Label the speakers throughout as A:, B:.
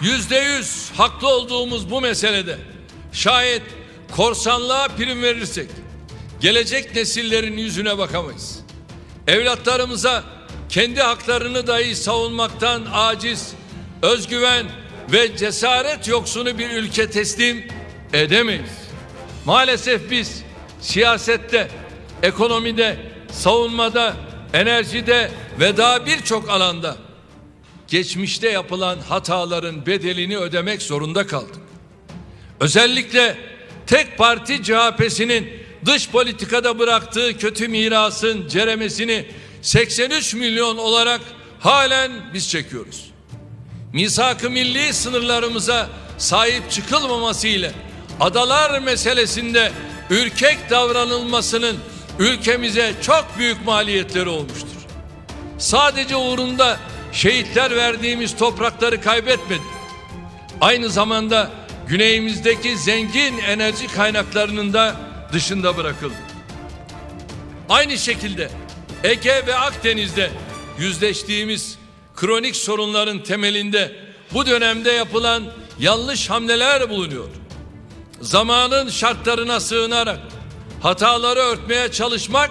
A: yüzde yüz haklı olduğumuz bu meselede şayet korsanlığa prim verirsek gelecek nesillerin yüzüne bakamayız. Evlatlarımıza kendi haklarını dahi savunmaktan aciz, özgüven ve cesaret yoksunu bir ülke teslim edemeyiz. Maalesef biz siyasette, ekonomide, savunmada, enerjide ve daha birçok alanda geçmişte yapılan hataların bedelini ödemek zorunda kaldık. Özellikle tek parti CHP'sinin dış politikada bıraktığı kötü mirasın ceremesini 83 milyon olarak halen biz çekiyoruz. Misak-ı milli sınırlarımıza sahip çıkılmaması ile adalar meselesinde ürkek davranılmasının ülkemize çok büyük maliyetleri olmuştur. Sadece uğrunda şehitler verdiğimiz toprakları kaybetmedik. Aynı zamanda güneyimizdeki zengin enerji kaynaklarının da dışında bırakıldı. Aynı şekilde Ege ve Akdeniz'de yüzleştiğimiz kronik sorunların temelinde bu dönemde yapılan yanlış hamleler bulunuyor. Zamanın şartlarına sığınarak hataları örtmeye çalışmak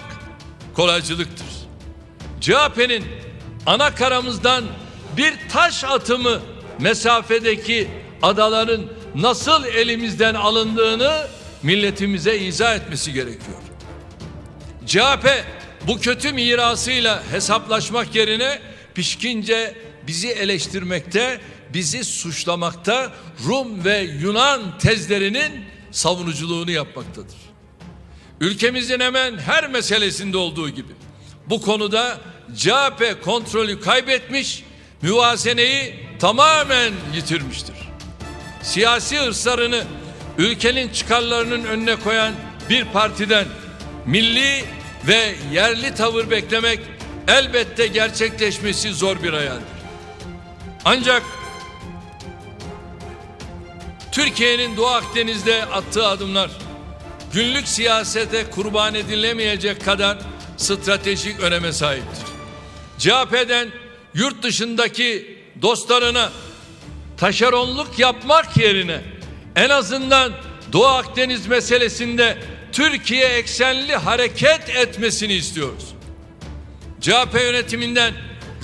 A: kolaycılıktır. CHP'nin ana karamızdan bir taş atımı mesafedeki adaların nasıl elimizden alındığını milletimize izah etmesi gerekiyor. CHP bu kötü mirasıyla hesaplaşmak yerine pişkince bizi eleştirmekte, bizi suçlamakta, Rum ve Yunan tezlerinin savunuculuğunu yapmaktadır. Ülkemizin hemen her meselesinde olduğu gibi bu konuda CHP kontrolü kaybetmiş, müvazeneyi tamamen yitirmiştir. Siyasi hırslarını ülkenin çıkarlarının önüne koyan bir partiden milli ve yerli tavır beklemek elbette gerçekleşmesi zor bir hayaldir. Ancak Türkiye'nin Doğu Akdeniz'de attığı adımlar günlük siyasete kurban edilemeyecek kadar stratejik öneme sahiptir. CHP'den yurt dışındaki dostlarına taşeronluk yapmak yerine en azından Doğu Akdeniz meselesinde Türkiye eksenli hareket etmesini istiyoruz. CHP yönetiminden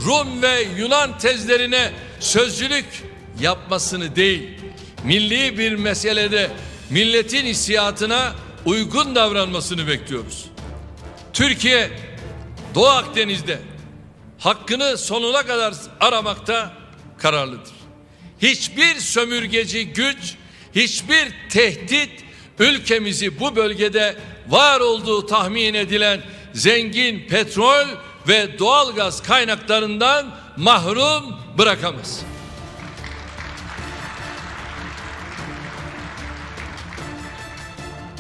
A: Rum ve Yunan tezlerine sözcülük yapmasını değil, milli bir meselede milletin hissiyatına uygun davranmasını bekliyoruz. Türkiye Doğu Akdeniz'de hakkını sonuna kadar aramakta kararlıdır. Hiçbir sömürgeci güç, hiçbir tehdit ülkemizi bu bölgede var olduğu tahmin edilen zengin petrol ve doğalgaz kaynaklarından mahrum bırakamaz.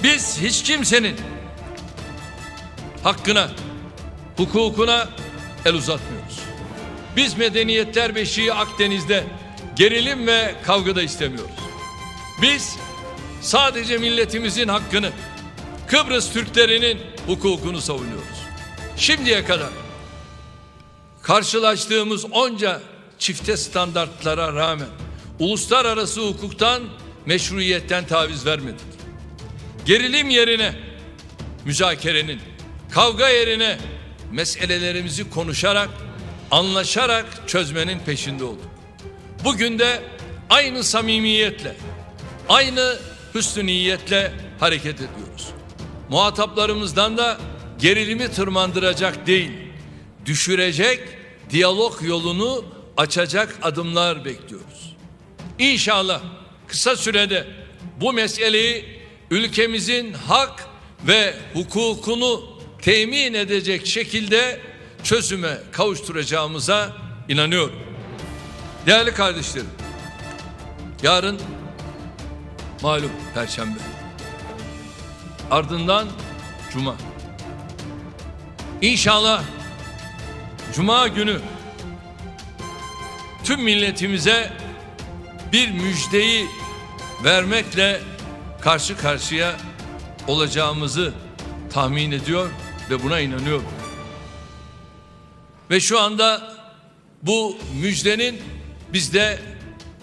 A: Biz hiç kimsenin hakkına, hukukuna el uzatmıyoruz. Biz medeniyetler beşiği Akdeniz'de gerilim ve kavga da istemiyoruz. Biz sadece milletimizin hakkını, Kıbrıs Türklerinin hukukunu savunuyoruz. Şimdiye kadar karşılaştığımız onca çifte standartlara rağmen uluslararası hukuktan, meşruiyetten taviz vermedik. Gerilim yerine müzakerenin, kavga yerine meselelerimizi konuşarak, anlaşarak çözmenin peşinde olduk. Bugün de aynı samimiyetle, aynı hüsnü niyetle hareket ediyoruz. Muhataplarımızdan da gerilimi tırmandıracak değil, düşürecek, diyalog yolunu açacak adımlar bekliyoruz. İnşallah kısa sürede bu meseleyi ülkemizin hak ve hukukunu temin edecek şekilde çözüme kavuşturacağımıza inanıyorum. Değerli kardeşlerim, yarın malum Perşembe. Ardından Cuma. İnşallah Cuma günü tüm milletimize bir müjdeyi vermekle karşı karşıya olacağımızı tahmin ediyor ve buna inanıyorum. Ve şu anda bu müjdenin bizde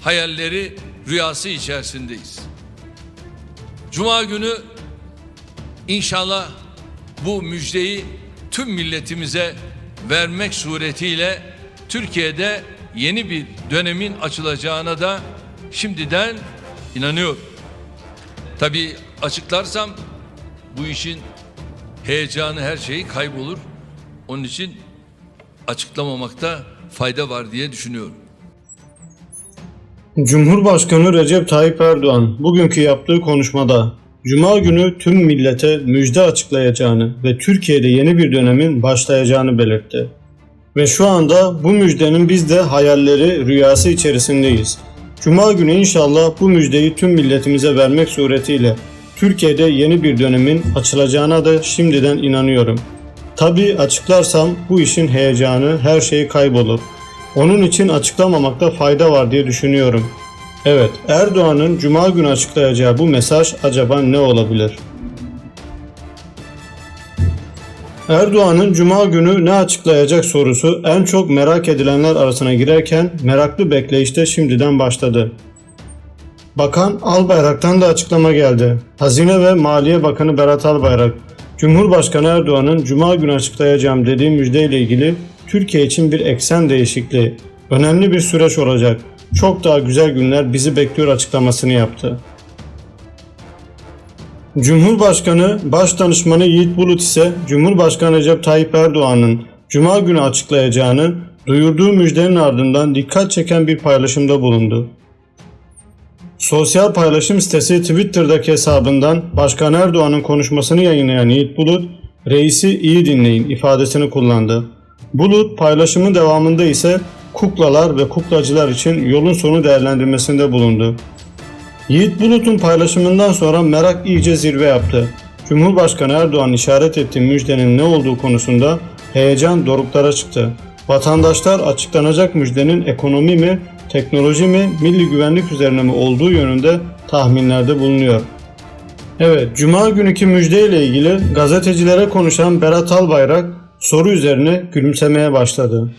A: hayalleri, rüyası içerisindeyiz. Cuma günü inşallah bu müjdeyi tüm milletimize vermek suretiyle Türkiye'de yeni bir dönemin açılacağına da şimdiden inanıyorum. Tabii açıklarsam bu işin heyecanı her şeyi kaybolur. Onun için açıklamamakta fayda var diye düşünüyorum.
B: Cumhurbaşkanı Recep Tayyip Erdoğan bugünkü yaptığı konuşmada Cuma günü tüm millete müjde açıklayacağını ve Türkiye'de yeni bir dönemin başlayacağını belirtti. Ve şu anda bu müjdenin biz de hayalleri, rüyası içerisindeyiz. Cuma günü inşallah bu müjdeyi tüm milletimize vermek suretiyle Türkiye'de yeni bir dönemin açılacağına da şimdiden inanıyorum. Tabi açıklarsam bu işin heyecanı her şey kaybolur. Onun için açıklamamakta fayda var diye düşünüyorum. Evet, Erdoğan'ın Cuma günü açıklayacağı bu mesaj acaba ne olabilir? Erdoğan'ın Cuma günü ne açıklayacak sorusu en çok merak edilenler arasına girerken meraklı bekleyişte şimdiden başladı. Bakan Albayrak'tan da açıklama geldi. Hazine ve Maliye Bakanı Berat Albayrak, Cumhurbaşkanı Erdoğan'ın Cuma günü açıklayacağım dediği müjdeyle ilgili Türkiye için bir eksen değişikliği, önemli bir süreç olacak. Çok daha güzel günler bizi bekliyor açıklamasını yaptı. Cumhurbaşkanı Başdanışmanı Yiğit Bulut ise Cumhurbaşkanı Recep Tayyip Erdoğan'ın Cuma günü açıklayacağını duyurduğu müjdenin ardından dikkat çeken bir paylaşımda bulundu. Sosyal paylaşım sitesi Twitter'daki hesabından Başkan Erdoğan'ın konuşmasını yayınlayan Yiğit Bulut, reisi iyi dinleyin ifadesini kullandı. Bulut paylaşımın devamında ise kuklalar ve kuklacılar için yolun sonu değerlendirmesinde bulundu. Yiğit Bulut'un paylaşımından sonra merak iyice zirve yaptı. Cumhurbaşkanı Erdoğan işaret ettiği müjdenin ne olduğu konusunda heyecan doruklara çıktı. Vatandaşlar açıklanacak müjdenin ekonomi mi, teknoloji mi, milli güvenlik üzerine mi olduğu yönünde tahminlerde bulunuyor. Evet, Cuma günkü müjdeyle ilgili gazetecilere konuşan Berat Albayrak soru üzerine gülümsemeye başladı.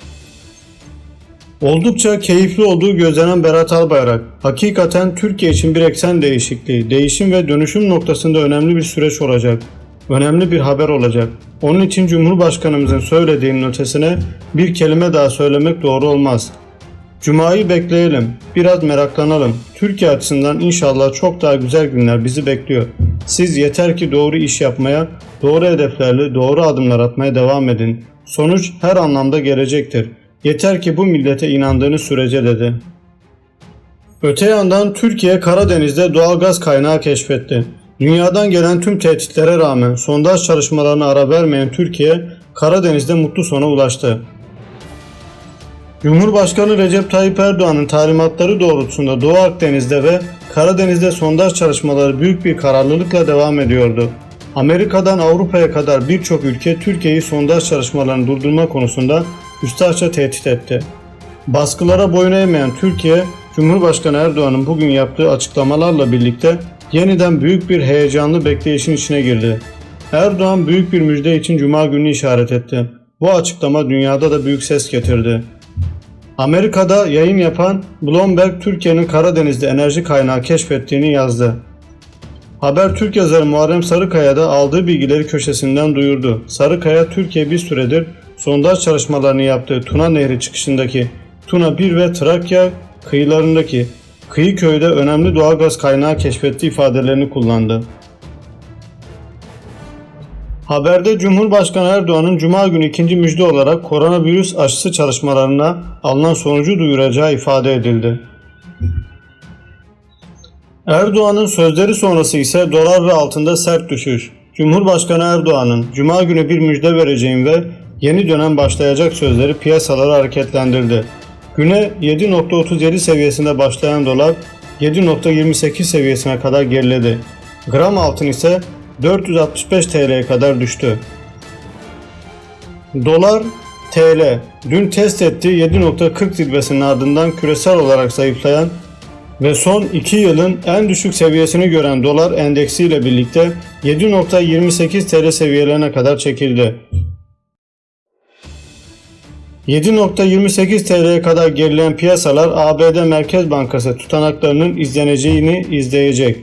B: Oldukça keyifli olduğu gözlenen Berat Albayrak, hakikaten Türkiye için bir eksen değişikliği, değişim ve dönüşüm noktasında önemli bir süreç olacak. Önemli bir haber olacak. Onun için Cumhurbaşkanımızın söylediğinin ötesine bir kelime daha söylemek doğru olmaz. Cuma'yı bekleyelim, biraz meraklanalım. Türkiye açısından inşallah çok daha güzel günler bizi bekliyor. Siz yeter ki doğru iş yapmaya, doğru hedeflerle doğru adımlar atmaya devam edin. Sonuç her anlamda gelecektir. Yeter ki bu millete inandığınız sürece dedi. Öte yandan Türkiye Karadeniz'de doğal gaz kaynağı keşfetti. Dünyadan gelen tüm tehditlere rağmen sondaj çalışmalarına ara vermeyen Türkiye Karadeniz'de mutlu sona ulaştı. Cumhurbaşkanı Recep Tayyip Erdoğan'ın talimatları doğrultusunda Doğu Akdeniz'de ve Karadeniz'de sondaj çalışmaları büyük bir kararlılıkla devam ediyordu. Amerika'dan Avrupa'ya kadar birçok ülke Türkiye'yi sondaj çalışmalarını durdurma konusunda üstadça tehdit etti. Baskılara boyun eğmeyen Türkiye, Cumhurbaşkanı Erdoğan'ın bugün yaptığı açıklamalarla birlikte yeniden büyük bir heyecanlı bekleyişin içine girdi. Erdoğan büyük bir müjde için Cuma günü işaret etti. Bu açıklama dünyada da büyük ses getirdi. Amerika'da yayın yapan Bloomberg Türkiye'nin Karadeniz'de enerji kaynağı keşfettiğini yazdı. Haber Türk yazarı Muharrem Sarıkaya da aldığı bilgileri köşesinden duyurdu. Sarıkaya Türkiye bir süredir sondaj çalışmalarını yaptığı Tuna Nehri çıkışındaki Tuna 1 ve Trakya kıyılarındaki kıyı köyde önemli doğalgaz kaynağı keşfettiği ifadelerini kullandı. Haberde Cumhurbaşkanı Erdoğan'ın Cuma günü ikinci müjde olarak koronavirüs aşısı çalışmalarına alınan sonucu duyuracağı ifade edildi. Erdoğan'ın sözleri sonrası ise dolar ve altında sert düşüş. Cumhurbaşkanı Erdoğan'ın Cuma günü bir müjde vereceğim ve yeni dönem başlayacak sözleri piyasaları hareketlendirdi. Güne 7.37 seviyesinde başlayan dolar 7.28 seviyesine kadar geriledi. Gram altın ise 465 TL'ye kadar düştü. Dolar TL dün test ettiği 7.40 zirvesinin ardından küresel olarak zayıflayan ve son 2 yılın en düşük seviyesini gören dolar endeksi ile birlikte 7.28 TL seviyelerine kadar çekildi. 7.28 TL'ye kadar gerileyen piyasalar ABD Merkez Bankası tutanaklarının izleneceğini izleyecek.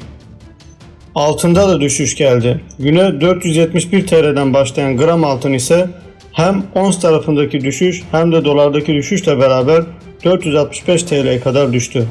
B: Altında da düşüş geldi. Güne 471 TL'den başlayan gram altın ise hem ons tarafındaki düşüş hem de dolardaki düşüşle beraber 465 TL'ye kadar düştü.